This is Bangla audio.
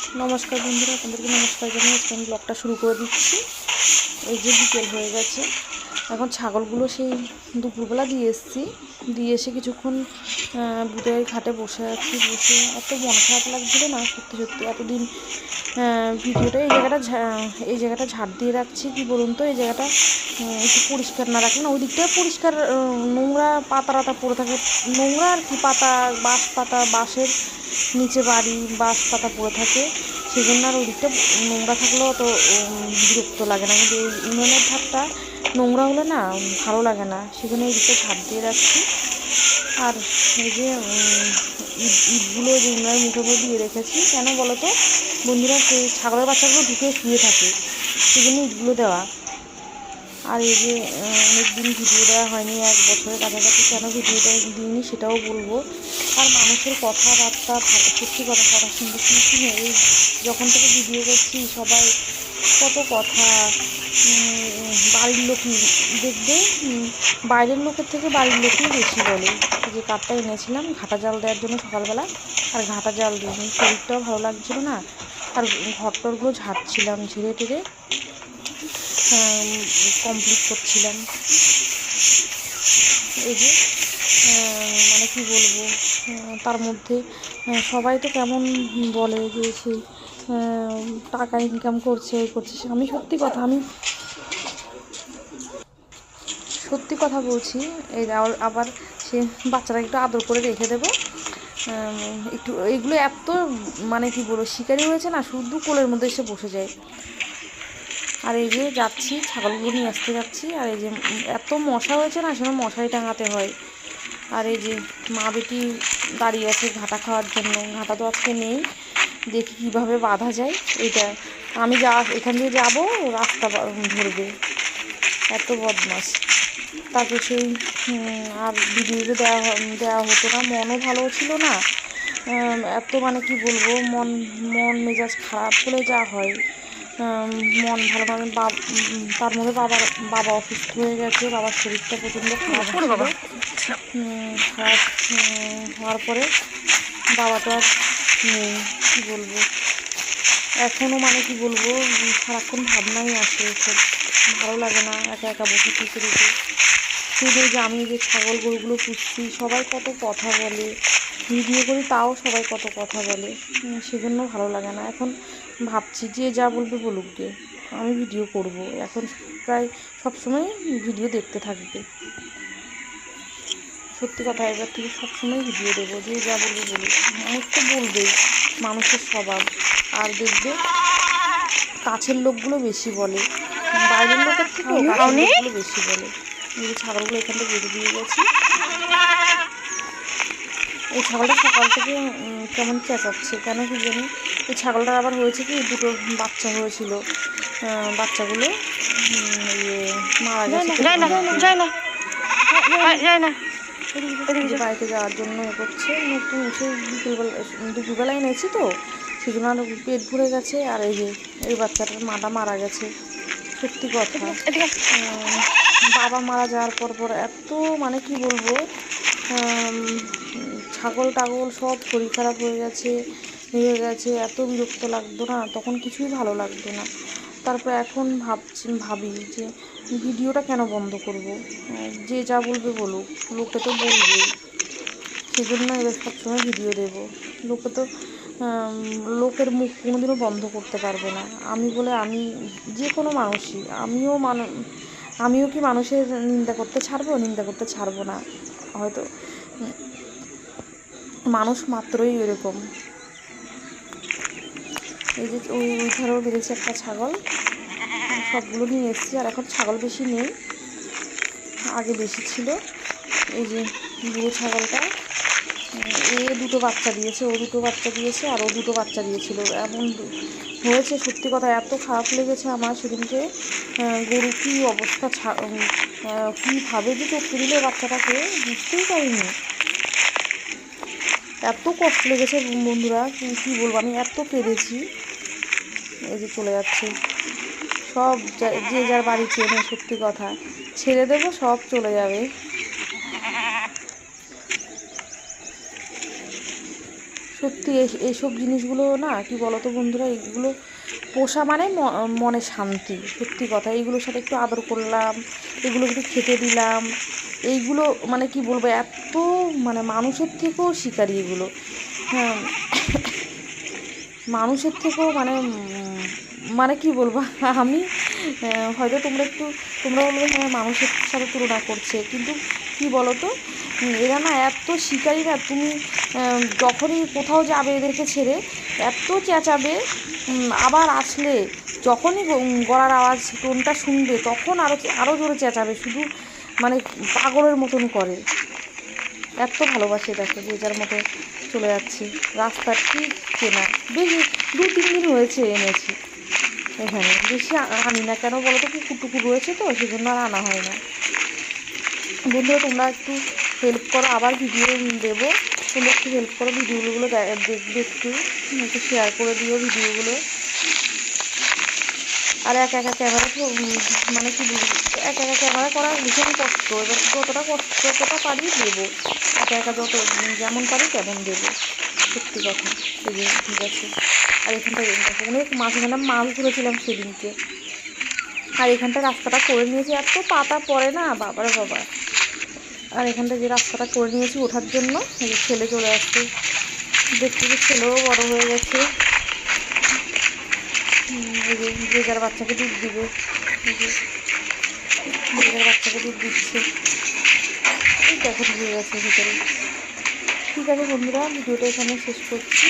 নমস্কার বন্ধুরা আপনাদেরকে নমস্কার জানিয়ে আজকে আমি ব্লগটা শুরু করে দিচ্ছি। এই যে বিকেল হয়ে গেছে। এখন ছাগলগুলো সেই দুপুরবেলা দিয়ে এসেছি। দিয়ে এসে কিছুক্ষণ বুধের ঘাটে বসে আছি, বসে এত মন খারাপ লাগছিল না, সত্যি সত্যি এতদিন ভিডিওটা এই জায়গাটা এই জায়গাটা ঝাড় দিয়ে রাখছি, কি বলুন তো? এই জায়গাটা একটু পরিষ্কার না রাখলে না, ওই দিকটায় পরিষ্কার নোংরা পাতা টাতা পড়ে থাকে। নোংরা আর কি পাতা, বাঁশ পাতা, বাঁশের নিচে বাড়ি, বাঁশ পাতা পড়ে থাকে। সেই জন্য আর ওই দিকটা নোংরা থাকলেও অত বিরক্ত লাগে না। কিন্তু এই উনুনের ধারটা নোংরা হলে না ভালো লাগে না। সেখানে এই দিকটা ঝাঁপ দিয়ে রাখছি আর এই যে ইটগুলো যে উনার মুখে দিয়ে রেখেছি, কেন বলো তো? বন্ধুরা, সেই ছাগলের বাচ্চাগুলো ঢুকে শুয়ে থাকে। সেই জন্য ইটগুলো দেওয়া। আর এই যে অনেক দিন ভিডিও দেওয়া হয়নি, এক বছরের কাছাকাছি কেন ভিডিওটা দিইনি সেটাও বলব। আর মানুষের কথাবার্তা, ভালো, সত্যি কথা কথা শুনতে শুনতে এই যখন থেকে ভিডিও করছি, সবাই কত কথা বাড়ির লোক দেখবে বাইরের লোকের থেকে বাড়ির লোকই বেশি বলে। যে কাঠটা এনেছিলাম, ঘাটা জাল দেওয়ার জন্য সকালবেলা, আর ঘাটা জাল দিইনি শরীরটাও ভালো লাগছিল না। আর ঘর টরগুলো ঝাড়ছিলাম ঝেড়ে টেড়ে। কমপ্লিট করছিলাম। এই যে মানে কি বলব তার মধ্যে সবাই তো কেমন বলে যে সেই টাকা ইনকাম করছে, এই করছে আমি সত্যি কথা, আমি সত্যি কথা বলছি, এই আবার- আবার সে বাচ্চারা একটু আদর করে রেখে দেবো। একটু এগুলো এত মানে কি বলব, শিকারি হয়েছে না, শুধু কোলের মধ্যে এসে বসে যায়। আর এই যে যাচ্ছি, ছাগলগুলো নিয়ে আসতে যাচ্ছি, আর এই যে এত মশা হয়েছে না সেখানে মশারি টাঙাতে হয়। আর এই যে মা বেটি দাঁড়িয়ে আছে ঘাটা খাওয়ার জন্য, ঘাটা তো আজকে নেই, দেখি কীভাবে বাঁধা যায় এটা আমি যা, এখান দিয়ে যাব, রাস্তা ধরবে। এত বদমাস তারপর সেই আর ভিডিওতে দেওয়া দেওয়া হতো না, মনও ভালো ছিল না। এত মানে কি বলব, মন মন মেজাজ খারাপ হলে যা হয়। মন ভালো উম, তার মধ্যে বাবার বাবা অসুস্থ হয়ে গেছে বাবার শরীরটা প্রচণ্ড খারাপ খারাপ হওয়ার পরে বাবা তো আর নেই কী বলব। এখনও মানে কি বলব সারাক্ষণ ভাবনাই আসে সব ভালো লাগে না একা একা বসে থেকে রেখে শুধু যে আমি যে ছাগল গরুগুলো পুষছি সবাই কত কথা বলে। ভিডিও করি তাও সবাই কত কথা বলে। সেজন্য ভালো লাগে না। এখন ভাবছি যে যা বলবে বলুক গে আমি ভিডিও করব। এখন প্রায় সবসময় ভিডিও দেখতে থাকবে। সত্যি কথা এবার থেকে সবসময় ভিডিও দেবো যে যা বলবে বলুক। মানুষ তো বলবেই মানুষের স্বভাব। আর দেখবে কাছের লোকগুলো বেশি বলে বাইরের লোকের থেকে বেশি বলে। যে ছাগলগুলো এখান থেকে বেঁধে দিয়ে গেছি এই ছাগলটা সকাল থেকে কেমন চেঁচাচ্ছে কেন কি জানি? এই ছাগলটার আবার হয়েছে কি দুটো বাচ্চা হয়েছিল। বাচ্চাগুলো ইয়ে মারা গেছে বাড়িতে যাওয়ার জন্য এ করছে। নতুন এসে দুপুরবেলা এনেছি তো সেই জন্য আরও পেট ভরে গেছে। আর এই যে এই বাচ্চাটার মাটা মারা গেছে। সত্যি কথা। বাবা মারা যাওয়ার পর পর এত মানে কি বলব ছাগল, টাগল সব শরীর খারাপ হয়ে গেছে হয়ে গেছে, এত বিরক্ত লাগতো না, তখন কিছুই ভালো লাগতো না। তারপর এখন ভাবছি, ভাবি যে ভিডিওটা কেন বন্ধ করব? যে যা বলবে বলুক, লোকে তো বলবেই সেজন্য এবার সবসময় ভিডিও দেব। লোকে তো লোকের মুখ কোনোদিনও বন্ধ করতে পারবে না। আমি বলে, আমি যে কোনো মানুষই, আমিও মানু, আমিও কি মানুষের নিন্দা করতে ছাড়বো, নিন্দা করতে ছাড়বো না? হয়তো মানুষ মাত্রই এরকম। এই যে ওই ধারেও বেড়েছে একটা ছাগল। সবগুলো নিয়ে এসেছি, আর এখন ছাগল বেশি নেই। আগে বেশি ছিল। এই যে বুড়ো ছাগলটা। এ দুটো বাচ্চা দিয়েছে, ও দুটো বাচ্চা দিয়েছে, আর ও দুটো বাচ্চা দিয়েছিল। এমন হয়েছে সত্যি কথা, এত খারাপ লেগেছে আমার সেদিনকে। গরু কী অবস্থা কীভাবে যে চোখে দিলে বাচ্চাটাকে, বুঝতেই পারিনি। এত কষ্ট লেগেছে বন্ধুরা, কি- বলব, আমি এত কেঁদেছি এই যে চলে যাচ্ছে। সব যে যার বাড়ি চেনে, সত্যি কথা। ছেড়ে দেবো, সব চলে যাবে। সত্যি এইসব জিনিসগুলো না, কি বলতো বন্ধুরা এগুলো পোষা মানে মনে শান্তি। সত্যি কথা, এইগুলোর সাথে একটু আদর করলাম, এগুলো একটু খেতে দিলাম। এইগুলো মানে কি বলব, এত মানে মানুষের থেকেও শিকারি এগুলো। হ্যাঁ। মানুষের থেকেও মানে মানে কি বলব, আমি হয়তো তোমরা একটু তোমরা বলবে হ্যাঁ মানুষের সাথে তুলনা করছে। কিন্তু কি বলো তো এরা না এত শিকারি না, তুমি যখনই কোথাও যাবে এদেরকে ছেড়ে, এত চেঁচাবে আবার আসলে যখনই গলার আওয়াজ, টোনটা শুনবে, তখন আরও আরও জোরে চেঁচাবে। শুধু মানে পাগলের মতন করে। এত ভালোবাসে দেখো যে যার মতো চলে যাচ্ছি। রাস্তা ঠিক চেনা। বেশি দু, তিন দিন হয়েছে এনেছি। এখানে। বেশি আনি না কেন বলো তো? কুকুর টুকুর রয়েছে তো, সেজন্য আর আনা হয় না। বন্ধুরা, তোমরা একটু হেল্প করো। আবার ভিডিও দেবো। তোমরা একটু হেল্প করো। ভিডিওগুলো দেখবে একটু। একটু শেয়ার করে দিও ভিডিওগুলো আর একা একা ক্যামেরা মানে কি একা একা ক্যামেরা করা ভীষণ কষ্ট, এবার যতটা কষ্ট, যতটা পারি দেবো। একা একা যত যেমন পারি তেমন দেবো। সত্যি কথা যে, ঠিক আছে। আর এখানটা অনেক মাছ এখানে মাছ ধরেছিলাম সেদিনকে। আর এখানটা রাস্তাটা করে নিয়েছি, এত পাতা পড়ে না, বাবারে বাবা। আর এখানটা যে রাস্তাটা করে নিয়েছি ওঠার জন্য ছেলে চলে আসছে। দেখতে যে ছেলেও বড় হয়ে গেছে। যে যার বাচ্চাকে দুধ দিবে। যে যার বাচ্চাকে দুধ দিচ্ছে। এই দেখো ঢুকে গেছে ভিতরে। ঠিক আছে বন্ধুরা, ভিডিওটা এখানে শেষ করছি।